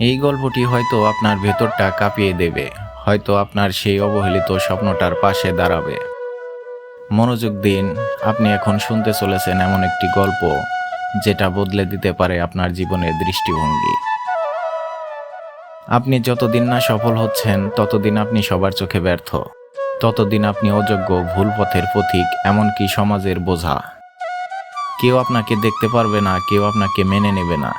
এই গল্পটি হয়তো আপনার ভেতরটা কাঁপিয়ে দেবে, হয়তো আপনার সেই অবহেলিত স্বপ্নটার পাশে দাঁড়াবে। মনোযোগ দিন, আপনি এখন শুনতে চলেছেন এমন একটি গল্প, যেটা বদলে দিতে পারে আপনার জীবনের দৃষ্টিভঙ্গি। আপনি যতদিন না সফল হচ্ছেন, ততদিন আপনি সবার চোখে ব্যর্থ। ততদিন আপনি অযোগ্য, ভুল পথের পথিক, এমনকি সমাজের বোঝা। কেউ আপনাকে দেখতে পারবে না, কেউ আপনাকে মেনে নেবে না।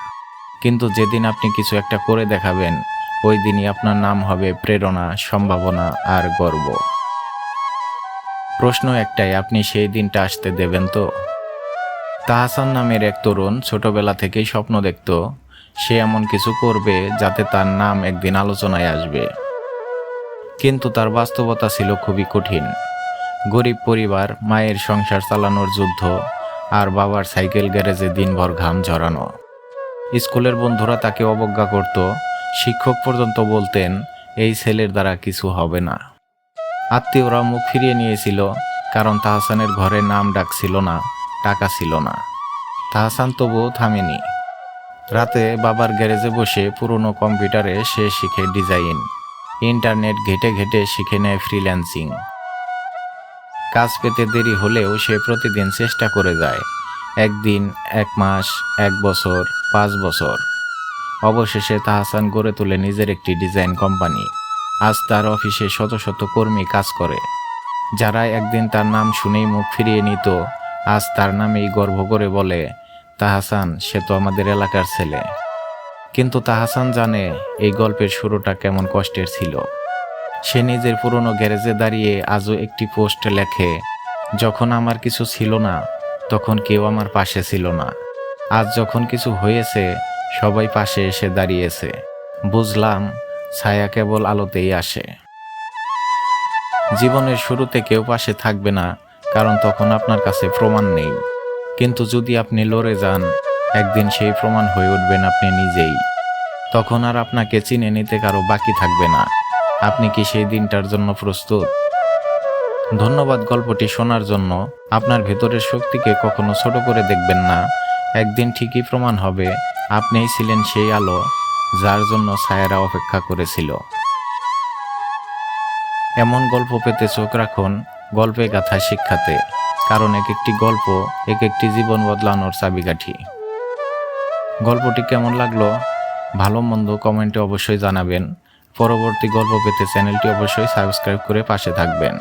কিন্তু যেদিন আপনি কিছু একটা করে দেখাবেন, ওই দিনই আপনার নাম হবে প্রেরণা, সম্ভাবনা আর গর্ব। প্রশ্ন একটাই, আপনি সেই দিনটা আসতে দেবেন তো? তাহাসান নামের এক তরুণ ছোটবেলা থেকেই স্বপ্ন দেখত, সে এমন কিছু করবে যাতে তার নাম একদিন আলোচনায় আসবে। কিন্তু তার বাস্তবতা ছিল খুবই কঠিন। গরিব পরিবার, মায়ের সংসার চালানোর যুদ্ধ আর বাবার সাইকেল গ্যারেজে দিনভর ঘাম ঝরানো। স্কুলের বন্ধুরা তাকে অবজ্ঞা করত। শিক্ষক পর্যন্ত বলতেন, এই ছেলের দ্বারা কিছু হবে না। আত্মীয়রা মুখ ফিরিয়ে নিয়েছিল, কারণ তাহসানের ঘরে নাম ডাক ছিল না, টাকা ছিল না। তাহসান তবুও থামেনি। রাতে বাবার গ্যারেজে বসে পুরনো কম্পিউটারে সে শিখে ডিজাইন, ইন্টারনেট ঘেটে ঘেটে শিখে নেয় ফ্রিল্যান্সিং। কাজ পেতে দেরি হলেও সে প্রতিদিন চেষ্টা করে যায়। একদিন, এক মাস, এক বছর, পাঁচ বছর। অবশেষে তাহসান গড়ে তোলে নিজের একটি ডিজাইন কোম্পানি। আজ তার অফিসে শত শত কর্মী কাজ করে। যারা একদিন তার নাম শুনেই মুখ ফিরিয়ে নিত, আজ তার নামেই গর্ব করে বলে, তাহাসান, সে তো আমাদের এলাকার ছেলে। কিন্তু তাহাসান জানে এই গল্পের শুরুটা কেমন কষ্টের ছিল। সে নিজের পুরনো গ্যারেজে দাঁড়িয়ে আজও একটি পোস্ট লেখে, যখন আমার কিছু ছিল না তখন কেউ আমার পাশে ছিল না। আজ যখন কিছু হয়েছে, সবাই পাশে এসে দাঁড়িয়েছে। বুঝলাম, ছায়া কেবল আলোতেই আসে। জীবনের শুরুতে কেউ পাশে থাকবে না, কারণ তখন আপনার কাছে প্রমাণ নেই। কিন্তু যদি আপনি লড়ে যান, একদিন সেই প্রমাণ হয়ে উঠবেন আপনি নিজেই। তখন আর আপনাকে চিনে নিতে কারও বাকি থাকবে না। আপনি কি সেই দিনটার জন্য প্রস্তুত? ধন্যবাদ গল্পটি শোনার জন্য আপনার ভেতরের শক্তিকে কখনো ছোট করে দেখবেন না। একদিন ঠিকই প্রমাণ হবে, আপনিই ছিলেন সেই আলো, যার জন্য ছায়ারা অপেক্ষা করেছিল। এমন গল্প পেতে চোখ রাখুন গল্পে গাথা শিক্ষাতে, কারণ এক একটি গল্প এক একটি জীবন বদলানোর চাবিকাঠি। গল্পটি কেমন লাগল? ভালো মন্দ কমেন্টে অবশ্যই জানাবেন। পরবর্তী গল্প পেতে চ্যানেলটি অবশ্যই সাবস্ক্রাইব করে পাশে থাকবেন।